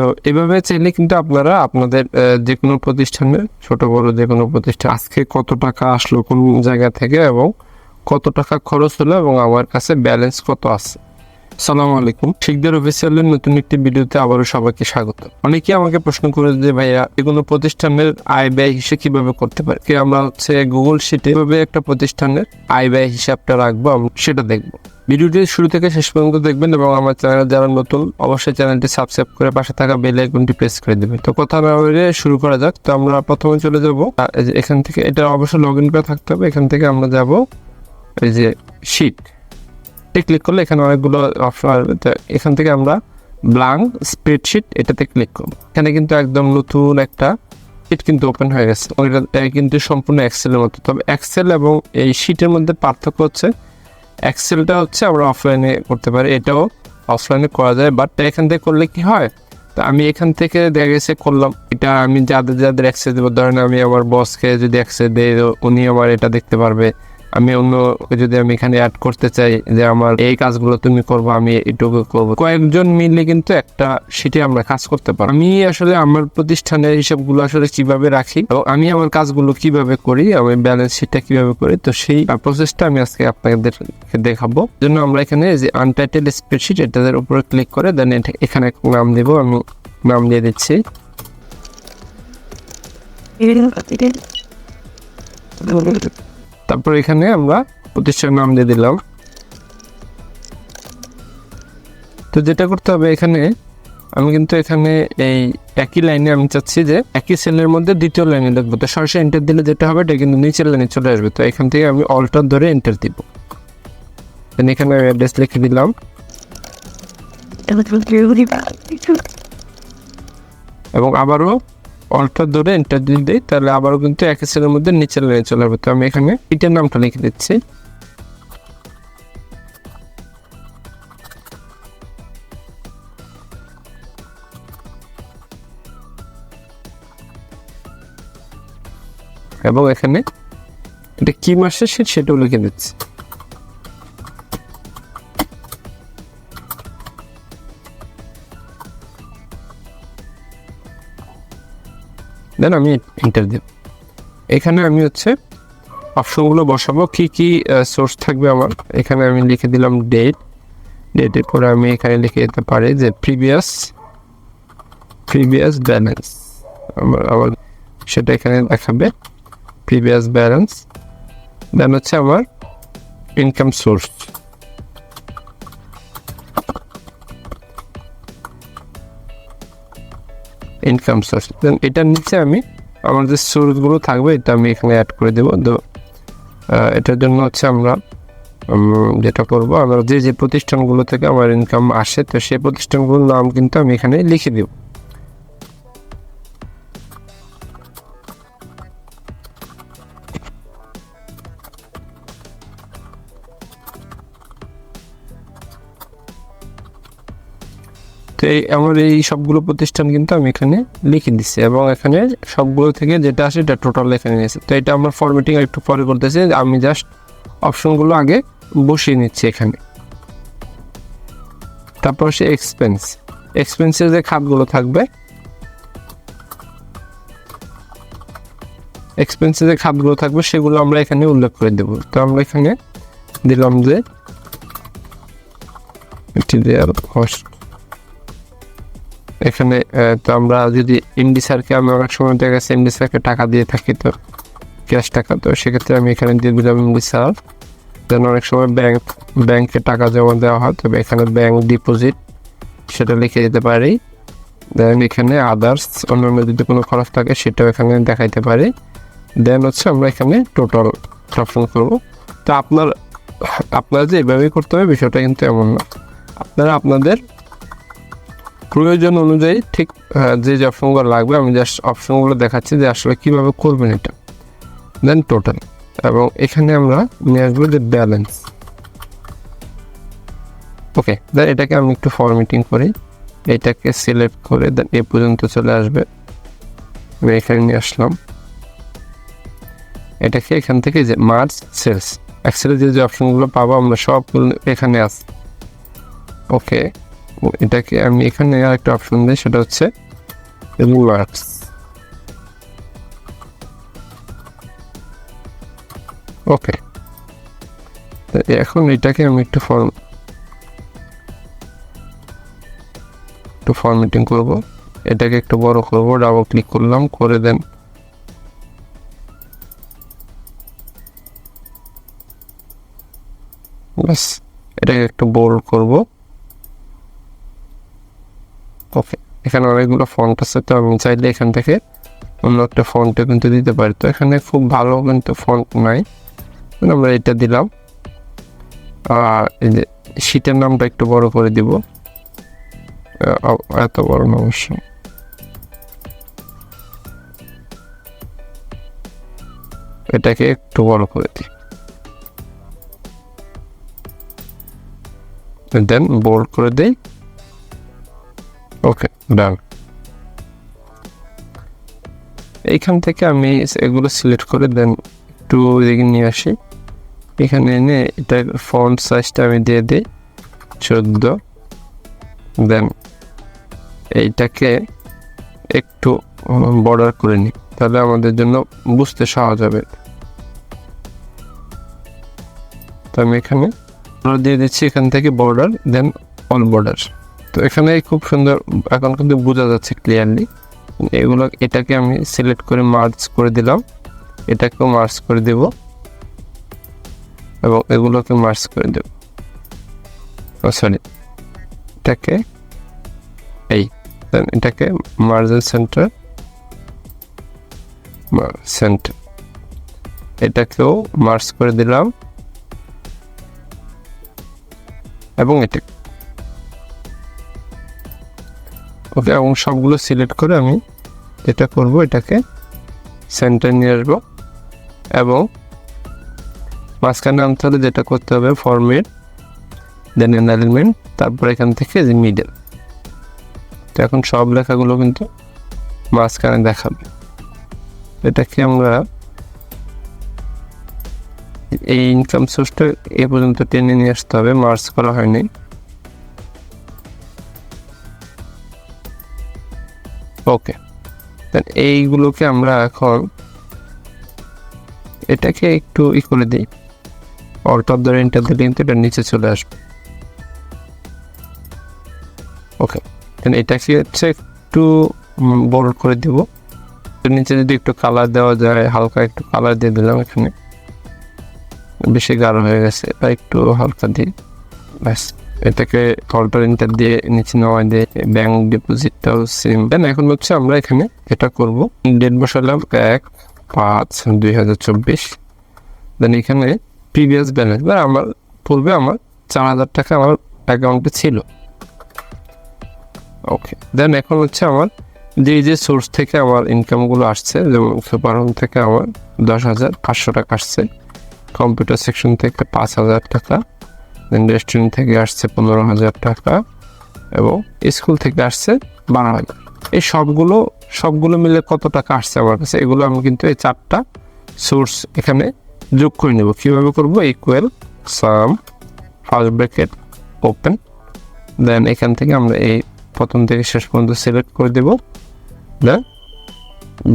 তো এভাবে চাইলে কিন্তু আপনারা আপনাদের যে কোনো প্রতিষ্ঠানে, ছোট বড় যে কোনো প্রতিষ্ঠান, আজকে কত টাকা আসলো কোন জায়গা থেকে এবং কত টাকা খরচ হলো এবং আমার কাছে ব্যালেন্স কত আছে? সালাম আলাইকুম। শিখদের অফিসিয়ালের নতুন একটি ভিডিওতে আবারও সবাইকে স্বাগত। অনেকে আমাকে প্রশ্ন করে যে, ভাইয়া কোনো প্রতিষ্ঠানের আয় ব্যয় হিসেব কীভাবে করতে পারি? কি আমরা হচ্ছে গুগল শিটে কীভাবে একটা প্রতিষ্ঠানের আয় ব্যয় হিসাবটা রাখব সেটা দেখব। ভিডিওটি শুরু থেকে শেষ পর্যন্ত দেখবেন এবং আমার চ্যানেল যারা নতুন, অবশ্যই চ্যানেলটি সাবস্ক্রাইব করে পাশে থাকা বেল আইকনটি প্রেস করে দেবেন। তো কথা না বলে শুরু করা যাক। তো আমরা প্রথমে চলে যাব। এখান থেকে এটা অবশ্যই লগ ইন করে থাকতে হবে। এখান থেকে আমরা যাব এই যে শিট ক্লিক করলে এখানে অনেকগুলো অপশন এখান থেকে আমরা ব্লাঙ্ক স্প্রেডশিট এটাতে ক্লিক করব। এখানে কিন্তু একদম নতুন একটা শিট কিন্তু ওপেন হয়ে গেছে। ওইটা কিন্তু সম্পূর্ণ এক্সেলের মতো। তবে এক্সেল এবং এই শিটের মধ্যে পার্থক্য হচ্ছে এক্সেলটা হচ্ছে আমরা অফলাইনে করতে পারি। এটাও অফলাইনে করা যায়। বাট এখান থেকে করলে কি হয়? তা আমি এখান থেকে দেখা গেছে করলাম। এটা আমি যাদের যাদের অ্যাক্সেস দেবো, ধরেন আমি আমার বসকে যদি অ্যাক্সেস দিই উনি আবার এটা দেখতে পারবে। আমি অন্য যদি আমি এখানে অ্যাড করতে চাই যে আমার এই কাজগুলো তুমি করব, আমি এটুকু করব। কয়েকজন মিলে কিন্তু একটা সেটি আমরা কাজ করতে পারি আমি আসলে আমার প্রতিষ্ঠানের হিসাবগুলো আসলে কীভাবে রাখি এবং আমি আমার কাজগুলো কীভাবে করি, আমি ব্যালেন্স শিটটা কীভাবে করি, তো সেই প্রসেসটা আমি আজকে আপনাদের দেখাবো। জন্য আমরা এখানে যে আনটাইটেল স্প্রেডশিট এটাদের উপরে ক্লিক করে দেন এখানে নাম দিব, আমি নাম দিয়ে দিচ্ছি। তারপর এখানে আমরা প্রতিষ্ঠানের নাম দিয়ে দিলাম। তো যেটা করতে হবে এখানে আমি কিন্তু এখানে এই একই লাইনে আমি চাচ্ছি যে একই সেলের মধ্যে দ্বিতীয় লাইনে দেখব। তো সরাসরি এন্টার দিলে যেটা হবে এটা কিন্তু নিচের লাইনে চলে আসবে। তো এখান থেকে আমি অল্টার ধরে এন্টার দিব। এখানে আমি অ্যাড্রেস লিখে দিলাম। এবং আবারও অল্টার ধরে এন্টার দিয়ে দিই, তাহলে আবারও কিন্তু এক সেলের মধ্যে নিচের লাইনে চলে আসবে তো আমি এখানে ইটের নামটা লিখে দিচ্ছি। এবং এখানে এটা কি শীত সেটাও লিখে দিচ্ছি। দেন আমি এন্টার দেব এখানে আমি হচ্ছে অপশনগুলো বসাবো, কি কি সোর্স থাকবে আমার। এখানে আমি লিখে দিলাম ডেট ডেটের পরে আমি এখানে লিখে দিতে পারি যে প্রিভিয়াস প্রিভিয়াস ব্যালেন্স আমার আমার সেটা এখানে দেখাবে প্রিভিয়াস ব্যালেন্স দেন হচ্ছে আমার income source income source then এটার নিচে আমি আমার যে সোর্সগুলো থাকবে, এটা আমি এখানে অ্যাড করে দেবো। তো এটার জন্য হচ্ছে আমরা যেটা করব, আমরা যে যে প্রতিষ্ঠানগুলো থেকে আমার ইনকাম আসে, তো সেই প্রতিষ্ঠানগুলোর নাম কিন্তু আমি এখানে লিখে দেব। তো এই আমার এই সবগুলো প্রতিষ্ঠান কিন্তু আমি এখানে লিখে দিচ্ছি এবং এখানে সবগুলো থেকে যেটা আসে এটা টোটাল এখানে নিয়েছে। তো এটা আমার ফরম্যাটিং একটু পরে করতেছি আমি জাস্ট অপশনগুলো আগে বসিয়ে নিচ্ছি এখানে। তারপর সে এক্সপেন্স এক্সপেন্সের যে খাতগুলো থাকবে এক্সপেন্সের যে খাতগুলো থাকবে সেগুলো আমরা এখানে উল্লেখ করে দেব। তো আমরা এখানে দিলাম যে কস্ট এখানে তো আমরা যদি এমডি স্যারকে আমি অনেক সময় দেখা গেছে এমডি স্যারকে টাকা দিয়ে থাকি তো ক্যাশ টাকা, তো সেক্ষেত্রে আমি এখানে দিয়ে দিলাম এমডি স্যার দেন অনেক সময় ব্যাংক ব্যাংকে টাকা জমা দেওয়া হয়, তবে এখানে ব্যাংক ডিপোজিট সেটা লিখে দিতে পারি। দেন এখানে আদার্স অন্যান্য যদি কোনো খরচ থাকে সেটাও এখানে দেখাইতে পারি। দেন হচ্ছে আমরা এখানে টোটাল অপশন করব। তো আপনার, আপনারা যে এভাবেই করতে হবে, বিষয়টা কিন্তু এমন না। আপনারা আপনাদের প্রয়োজন অনুযায়ী ঠিক যে যে অপশনগুলো লাগবে, আমি জাস্ট অপশনগুলো দেখাচ্ছি যে আসলে কীভাবে করবেন এটা। দেন টোটাল এবং এখানে আমরা নিয়ে আসব যে ব্যালেন্স ওকে দেন এটাকে আমি একটু ফরমেটিং করি। এটাকে সিলেক্ট করে দেন এ পর্যন্ত চলে আসবে। আমি এখানে নিয়ে আসলাম। এটাকে এখান থেকে যে মার্চ সেলস এক্সেলে যে যে অপশনগুলো পাবো আমরা সব এখানে আস ওকে এটাকে আমি এখানে আরেকটা অপশন দিই, সেটা হচ্ছে রিমার্কস ওকে এখন এটাকে আমি একটু ফর্ম একটু ফরম্যাটিং করব। এটাকে একটু বড় করব ডাবল ক্লিক করলাম, করে দেন। ব্যাস, এটাকে একটু বোল্ড করব। ওকে, এখানে অনেকগুলো ফন্ট আছে তো আমি চাইলে এখান থেকে অন্য একটা ফন্টে কিন্তু দিতে পারি। তো এখানে খুব ভালো কিন্তু ফন্ট নাই। আমরা এটা দিলাম। আর এই যে শীতের নামটা একটু বড় করে দিব। এত বড় না অবশ্য। এটাকে একটু বড় করে দিই। দেন বোল্ড করে দেই। ডান এইখান থেকে আমি এগুলো সিলেক্ট করে দেন একটু এদিকে নিয়ে আসি। এখানে এনে এটার ফন্ট সাইজটা আমি দিয়ে দিই, চোদ্দ। দেন এইটাকে একটু বর্ডার করে নিই, তাহলে আমাদের জন্য বুঝতে সহজ হবে। তো আমি এখানে দিয়ে দিচ্ছি, এখান থেকে বর্ডার দেন অল বর্ডার তো এখানে খুব সুন্দর, এখন কিন্তু বোঝা যাচ্ছে ক্লিয়ারলি এগুলো, এটাকে আমি সিলেক্ট করে মার্চ করে দিলাম। এটাকেও মার্চ করে দেব। এবং এগুলোকে মার্চ করে দেব। সরি এটাকে, এই এটাকে মার্জিন সেন্টার সেন্টার এটাকেও মার্চ করে দিলাম। এবং এটা ওকে, এবং সবগুলো সিলেক্ট করে আমি যেটা করব, এটাকে সেন্টার নিয়ে আসব। এবং মাঝখানে আনতে হলে যেটা করতে হবে ফরমেট দেন অ্যালাইনমেন্ট তারপর এখান থেকে যে মিডল তো এখন সব লেখাগুলো কিন্তু মাঝখানে দেখাবে। এটাকে আমরা এই ইনকাম সোর্সটা এ পর্যন্ত টেনে নিয়ে আসতে হবে মার্চ করা হয়নি। ওকে এইগুলোকে আমরা এখন এটাকে একটু ই করে দিই। অফ দ্য এন্টার কিন্তু এটা নিচে চলে আসবে। ওকে এটাকে হচ্ছে একটু বড় করে দিব। নিচে যদি একটু কালার দেওয়া যায়, হালকা একটু কালার দিয়ে দিলাম এখানে। বেশি গাঢ় হয়ে গেছে বা একটু হালকা দিই। ব্যাস। এটাকে অল্টার ইন্টার দিয়ে নিচে নেওয়া দিয়ে ব্যাংক ডিপোজিটটাও সেম দেন এখন হচ্ছে আমরা এখানে এটা করব। ডেট বসালাম এক পাঁচ দুই হাজার চব্বিশ। দেন এখানে প্রিভিয়াস ব্যালেন্স বা আমার পূর্বে আমার চার হাজার টাকা আমার অ্যাকাউন্টে ছিল। ওকে দেন এখন হচ্ছে আমার যে যে সোর্স থেকে আমার ইনকামগুলো আসছে, যেমন সুপার থেকে আমার দশ হাজার পাঁচশো টাকা আসছে কম্পিউটার সেকশন থেকে পাঁচ হাজার টাকা। দেন রেস্টুরেন্ট থেকে আসছে পনেরো হাজার টাকা এবং স্কুল থেকে আসছে বারো হাজার এই সবগুলো সবগুলো মিলে কত টাকা আসছে আমার কাছে? এগুলো আমি কিন্তু এই চারটা সোর্স এখানে যোগ করে নেব। কীভাবে করব? Equal sum first bracket open then এখান থেকে আমরা এই প্রথম থেকে শেষ পর্যন্ত সিলেক্ট করে দেব। দেন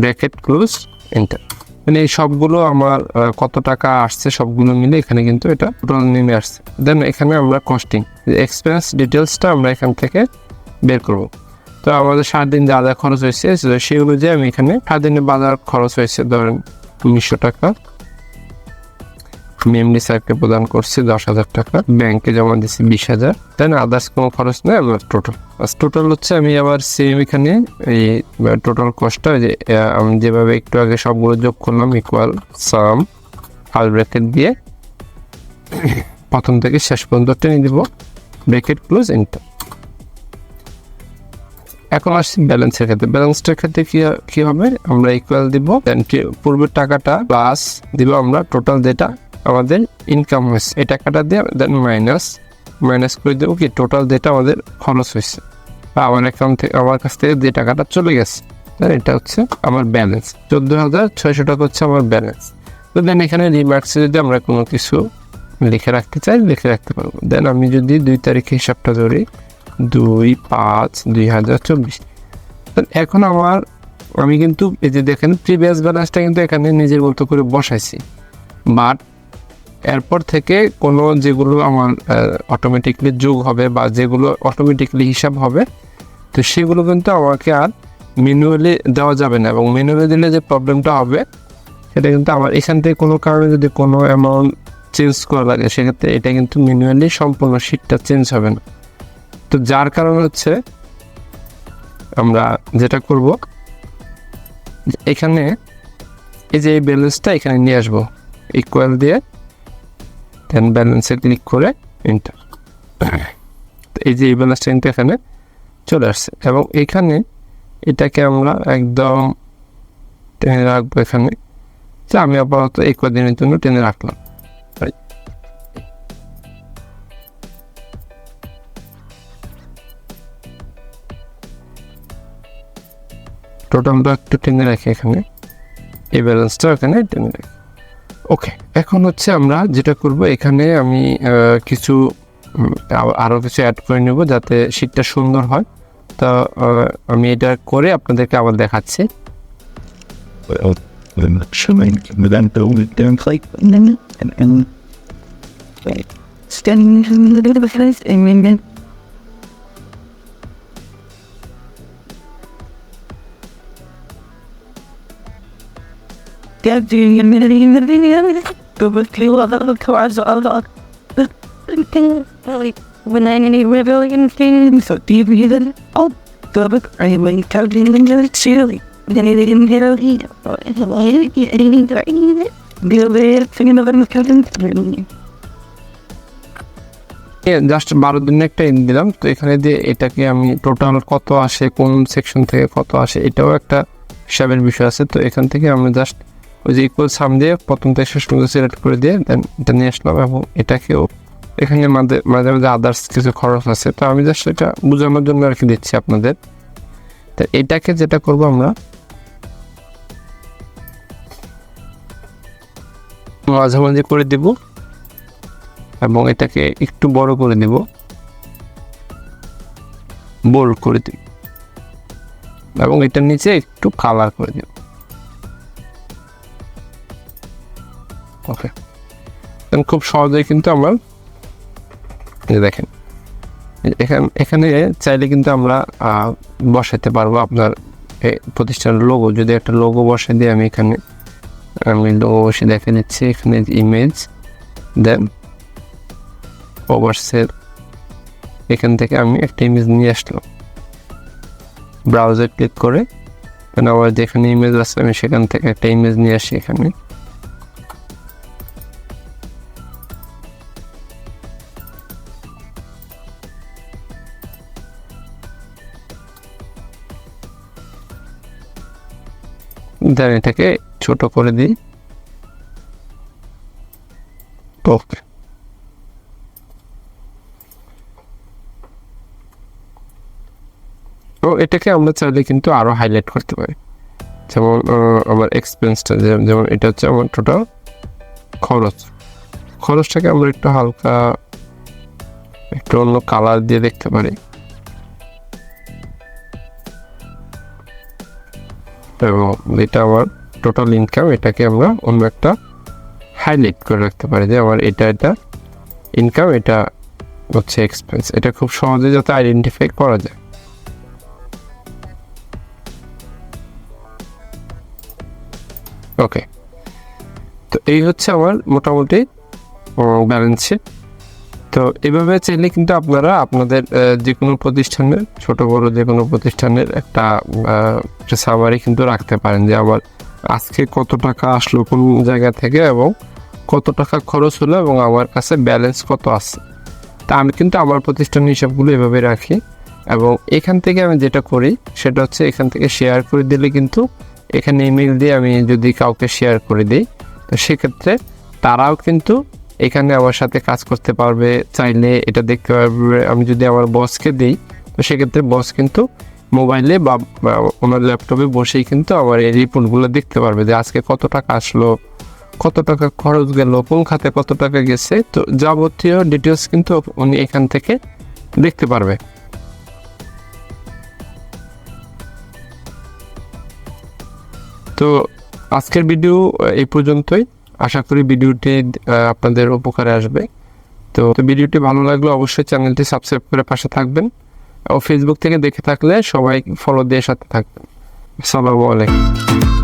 ব্র্যাকেট ক্লোজ এন্টার মানে এই সবগুলো আমার কত টাকা আসছে সবগুলো মিলে এখানে কিন্তু এটা টোটাল নেমে আসছে। দেন এখানে আমরা কস্টিং এক্সপেন্স ডিটেলসটা আমরা এখান থেকে বের করব। তো আমাদের সাত দিন যা যা খরচ হয়েছে সেই অনুযায়ী আমি এখানে সাত দিনে বাজার খরচ হয়েছে, ধরেন উনিশশো টাকা। মেমরি স্যারকে প্রদান করছি দশ হাজার টাকা। ব্যাংকে জমা দিচ্ছি বিশ হাজার। দেন আদার্স কোনো খরচ নেই, আমার টোটাল টোটাল হচ্ছে আমি আবার সেম এখানে এই টোটাল কস্টটা যে আমি যেভাবে একটু আগে সবগুলো যোগ করলাম ইকুয়াল সাম ফাল ব্র্যাকেট দিয়ে প্রথম থেকে শেষ পর্যন্ত টেনে দিব। ব্র্যাকেট ক্লোজ এন্টার এখন আসছি ব্যালেন্সের ক্ষেত্রে। ব্যালেন্সটার ক্ষেত্রে কি কি হবে? আমরা ইকুয়াল দিব পূর্বের টাকাটা প্লাস দিব আমরা টোটাল যেটা আমাদের ইনকাম হয়েছে। এই টাকাটা দিয়ে দেন মাইনাস মাইনাস করে দেবো কি? টোটাল যেটা আমাদের খরচ হয়েছে। বা আমার অ্যাকাউন্ট থেকে, আমার কাছ থেকে যে টাকাটা চলে গেছে দেন এটা হচ্ছে আমার ব্যালেন্স চোদ্দ হাজার ছয়শো টাকা হচ্ছে আমার ব্যালেন্স তো দেন এখানে রিমার্কসে যদি আমরা কোনো কিছু লিখে রাখতে চাই, লিখে রাখতে পারব। দেন আমি যদি দুই তারিখে হিসাবটা ধরি, দুই পাঁচ দুই হাজার চব্বিশ। এখন আমার, আমি কিন্তু এই যে দেখেন প্রিভিয়াস ব্যালেন্সটা কিন্তু এখানে নিজের মতো করে বসাইছি। বাট এরপর থেকে কোনো যেগুলো আমার অটোমেটিকলি যোগ হবে বা যেগুলো অটোমেটিকলি হিসাব হবে, তো সেগুলো কিন্তু আমাকে আর ম্যানুয়ালি দেওয়া যাবে না এবং ম্যানুয়ালি দিলে যে প্রবলেমটা হবে, সেটা কিন্তু আমার, এখান থেকে কোনো কারণে যদি কোনো অ্যামাউন্ট চেঞ্জ করা লাগে, সেক্ষেত্রে এটা কিন্তু ম্যানুয়ালি সম্পূর্ণ শিটটা চেঞ্জ হবে না। তো যার কারণ হচ্ছে, আমরা যেটা করব, এখানে এই যে এই ব্যালেন্সটা এখানে নিয়ে আসব ইকুয়াল দিয়ে দেন ব্যালেন্সে ক্লিক করে এন্টার তো এই যে এই ব্যালেন্সটা কিন্তু এখানে চলে আসছে। এবং এখানে এটাকে আমরা একদম টেনে রাখব এখানে। যে আমি আপাতত এই কদিনের জন্য টেনে রাখলাম। টোটালটা একটু টেনে রাখি এখানে। এই ব্যালেন্সটা এখানে টেনে রাখি। ওকে এখন হচ্ছে আমরা যেটা করব, এখানে আমি কিছু আরও কিছু অ্যাড করে নেব যাতে শীতটা সুন্দর হয়। তো আমি এটা করে আপনাদেরকে আবার দেখাচ্ছি। জাস্ট বারো দিন একটা ইন দিলাম, তো এখানে দিয়ে এটাকে আমি টোটাল কত আসে, কোন সেকশন থেকে কত আসে, এটাও একটা হিসাবের বিষয় আছে, তো এখান থেকে আমি জাস্ট ওই যে ইকুয়াল সাম দিয়ে প্রথম থেকে শেষ পর্যন্ত সিলেক্ট করে দিয়ে দেন এটা নিয়ে আসলাম এবং এটাকেও এখানে মাঝে মাঝে মাঝে আদার্স কিছু খরচ আছে। তো আমি জাস্ট এটা বোঝানোর জন্য আর কি দিচ্ছি আপনাদের। তা এটাকে যেটা করব আমরা, মাঝামাঝি করে দিব এবং এটাকে একটু বড় করে দিব। বোল্ড করে দিব এবং এটার নিচে একটু কালার করে দিব। ওকে খুব সহজেই কিন্তু আমরা দেখেন এখানে এখানে চাইলে কিন্তু আমরা বসাতে পারব আপনার প্রতিষ্ঠানের লোগো যদি একটা লোগো বসে দিই আমি এখানে, আমি লোগো বসে দেখে নিচ্ছি এখানে ইমেজ দেন ওভারসেল এখান থেকে আমি একটা ইমেজ নিয়ে আসলাম। ব্রাউজার ক্লিক করে কারণ আমার যেখানে ইমেজ আছে আমি সেখান থেকে একটা ইমেজ নিয়ে আসি এখানে। দেন এটাকে ছোট করে দিই। ওকে। তো এটাকে আমরা চাইলে কিন্তু আরও হাইলাইট করতে পারি। যেমন আমার এক্সপেন্সটা যেমন এটা হচ্ছে আমার টোটাল খরচ। খরচটাকে আমরা একটু হালকা, একটু অন্য কালার দিয়ে দেখতে পারি। এবং এটা আমার টোটাল ইনকাম এটাকে আমরা অন্য একটা হাইলাইট করে রাখতে পারি যে আমার এটা এটা ইনকাম এটা হচ্ছে এক্সপেন্স এটা খুব সহজে যাতে আইডেন্টিফাই করা যায়। ওকে তো এই হচ্ছে আমার মোটামুটি ব্যালেন্স শিট তো এভাবে চাইলে কিন্তু আপনারা আপনাদের যে কোনো প্রতিষ্ঠানের, ছোট বড় যে কোনো প্রতিষ্ঠানের একটা সামারি কিন্তু রাখতে পারেন যে আমার আজকে কত টাকা আসলো কোন জায়গা থেকে এবং কত টাকা খরচ হলো এবং আমার কাছে ব্যালেন্স কত আছে। তা আমি কিন্তু আমার প্রতিষ্ঠানের হিসাবগুলো এভাবে রাখি এবং এখান থেকে আমি যেটা করি সেটা হচ্ছে এখান থেকে শেয়ার করে দিলে কিন্তু এখানে ইমেল দিয়ে আমি যদি কাউকে শেয়ার করে দিই, তো সেক্ষেত্রে তারাও কিন্তু এখানে আমার সাথে কাজ করতে পারবে, চাইলে এটা দেখতে পারবে। আমি যদি আমার বসকে দিই, তো সেক্ষেত্রে বস কিন্তু মোবাইলে বা ওনার ল্যাপটপে বসেই কিন্তু আমার এই রিপোর্টগুলো দেখতে পারবে যে আজকে কত টাকা আসলো, কত টাকা খরচ গেল, কোন খাতে কত টাকা গেছে, তো যাবতীয় ডিটেলস কিন্তু উনি এখান থেকে দেখতে পারবে। তো আজকের ভিডিও এই পর্যন্তই। আশা করি ভিডিওটি আপনাদের উপকারে আসবে। তো ভিডিওটি ভালো লাগলে অবশ্যই চ্যানেলটি সাবস্ক্রাইব করে পাশে থাকবেন ও ফেসবুক থেকে দেখে থাকলে সবাই ফলো দিয়ে সাথে থাকবেন। আসসালামু আলাইকুম।